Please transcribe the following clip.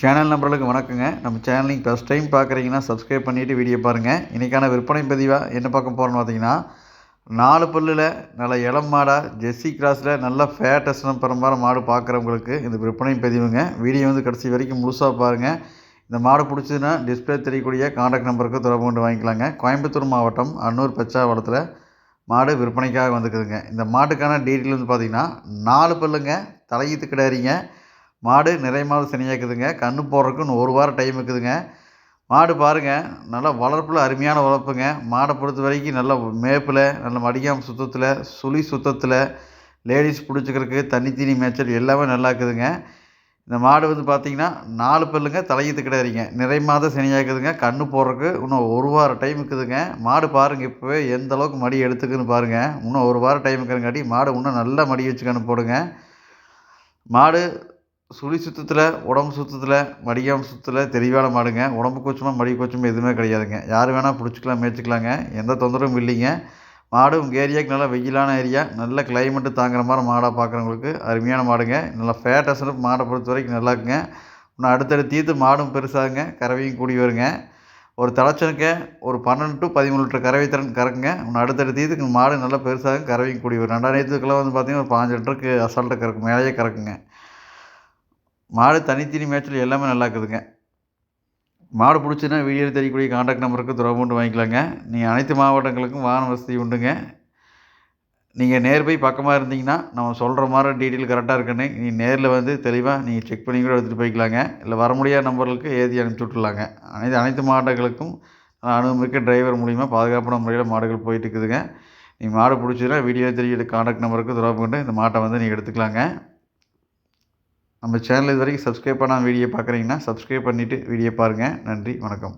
Channel நம்பர்களுக்கு வணக்கங்க. நம்ம சேனலிங் ஃபஸ்ட் டைம் பார்க்குறீங்கன்னா சப்ஸ்கிரைப் பண்ணிவிட்டு வீடியோ பாருங்கள் இன்றைக்கான விற்பனை பதிவாக என்ன பார்க்க போகிறோன்னு பார்த்தீங்கன்னா நாலு பல்லில் நல்ல இளம் மாடாக ஜெர்சி கிராஸில் நல்ல ஃபேட்டஸ்னம் பரம்பரை மாடு பார்க்குறவங்களுக்கு இந்த விற்பனை பதிவுங்க. வீடியோ வந்து கடைசி வரைக்கும் முழுசாக பாருங்கள் இந்த மாடு பிடிச்சதுன்னா டிஸ்பிளே தெரியக்கூடிய காண்டாக்ட் நம்பருக்கு தொடர்பு கொண்டு வாங்கிக்கலாங்க. கோயம்புத்தூர் மாவட்டம் அன்னூர் பச்சாவளத்தில் மாடு விற்பனைக்காக வந்துக்குதுங்க. இந்த மாட்டுக்கான டீட்டெயில் வந்து பார்த்திங்கன்னா நாலு பல்லுங்க தலையீத்து கிடாரிங்க மாடு நிறைய மாதம் இருக்குதுங்க கன்று போடுறதுக்கு இன்னும் ஒரு வாரம் டைம் இருக்குதுங்க. மாடு பாருங்கள் நல்லா வளர்ப்பில் அருமையான வளர்ப்புங்க. மாடை பொறுத்த வரைக்கும் நல்ல மேப்பில் நல்ல மடிக்காம சுத்தத்தில் சுழி சுத்தத்தில் லேடிஸ் பிடிச்சிக்கிறதுக்கு தண்ணி தீனி மேய்ச்சல் எல்லாமே நல்லா இருக்குதுங்க. இந்த மாடு வந்து பார்த்திங்கன்னா நாலு பல்லுங்க தலையீத்து கிடையாதுங்க. நிறை மாதம் இருக்குதுங்க கன்று போடுறதுக்கு இன்னும் ஒரு வாரம் டைம் இருக்குதுங்க. மாடு பாருங்கள் இப்போவே எந்த அளவுக்கு மடி எடுத்துக்குன்னு பாருங்கள் இன்னும் ஒரு வாரம் டைம் இருக்கிறங்காட்டி மாடு இன்னும் நல்லா மடி வச்சுக்கன்னு போடுங்க. மாடு சுழி சுத்தத்தில் உடம்பு சுத்தத்தில் மடிக்காம சுத்தத்தில் தெளிவான மாடுங்க. உடம்பு கொச்சமாக மடி கொச்சமாக எதுவுமே கிடையாதுங்க. யார் வேணால் பிடிச்சிக்கலாம் மேய்ச்சிக்கலாங்க. எந்த தொந்தரவும் இல்லைங்க. மாடு உங்கள் ஏரியாவுக்கு நல்லா வெயிலான ஏரியா. நல்ல கிளைமேட்டு தாங்குற மாதிரி மாடாக பார்க்குறவங்களுக்கு அருமையான மாடுங்க. நல்லா ஃபேட்டஸ்னு மாடை பொறுத்த வரைக்கும் நல்லா இருக்குங்க. இன்னும் அடுத்தடுத்து தீர்த்து மாடும் பெருசாகுங்க. கறவையும் கூடி வருங்க. ஒரு தலைச்சனுக்கு ஒரு பன்னெண்டு டு பதிமூணு லிட்டர் கறவை திறன் கறக்குங்க. இன்னும் அடுத்தடுத்து தீர்த்துக்கு மாடு நல்லா பெருசாகும் கறவையும் கூடி வரும். ரெண்டாயிரத்துக்குலாம் வந்து பார்த்திங்கன்னா ஒரு பாஞ்சு லிட்டருக்கு அசால்ட்டாக கறக்கும். மேலேயே கறக்குங்க. மாடு தனித்தனி மேய்ச்சல் எல்லாமே நல்லா இருக்குதுங்க. மாடு பிடிச்சின்னா வீடியோ தெரியக்கூடிய காண்டாக்ட் நம்பருக்கு தொடர்பு கொண்டு வாங்கிக்கலாங்க. நீங்கள் அனைத்து மாவட்டங்களுக்கும் வாகன வசதி உண்டுங்க. நீங்கள் நேர் போய் பக்கமாக இருந்தீங்கன்னா நம்ம சொல்கிற மாதிரி டீட்டெயில் கரெக்டாக இருக்குன்னு நீ நேரில் வந்து தெளிவாக நீங்கள் செக் பண்ணி கூட எடுத்துகிட்டு போய்க்கலாங்க. இல்லை வர முடியாத நம்பர்களுக்கு ஏற்றி அனுப்பிச்சி விட்ருலாங்க அனைத்து அனைத்து மாவட்டங்களுக்கும் அனுபவமிக்க டிரைவர் மூலிமா பாதுகாப்பான முறையில் மாடுகள் போயிட்டு இருக்குதுங்க. நீங்கள் மாடு பிடிச்சதுன்னா வீடியோ தெரிய காண்டாக்ட் நம்பருக்கு தொடர்பு கொண்டு இந்த மாட்டை வந்து நீங்கள் எடுத்துக்கலாங்க. நம்ம சேனல் இது வரைக்கும் சப்ஸ்கிரைப் பண்ணாமல் வீடியோ பார்க்குறீங்கன்னா சப்ஸ்கிரைப் பண்ணிவிட்டு வீடியோ பாருங்கள் நன்றி வணக்கம்.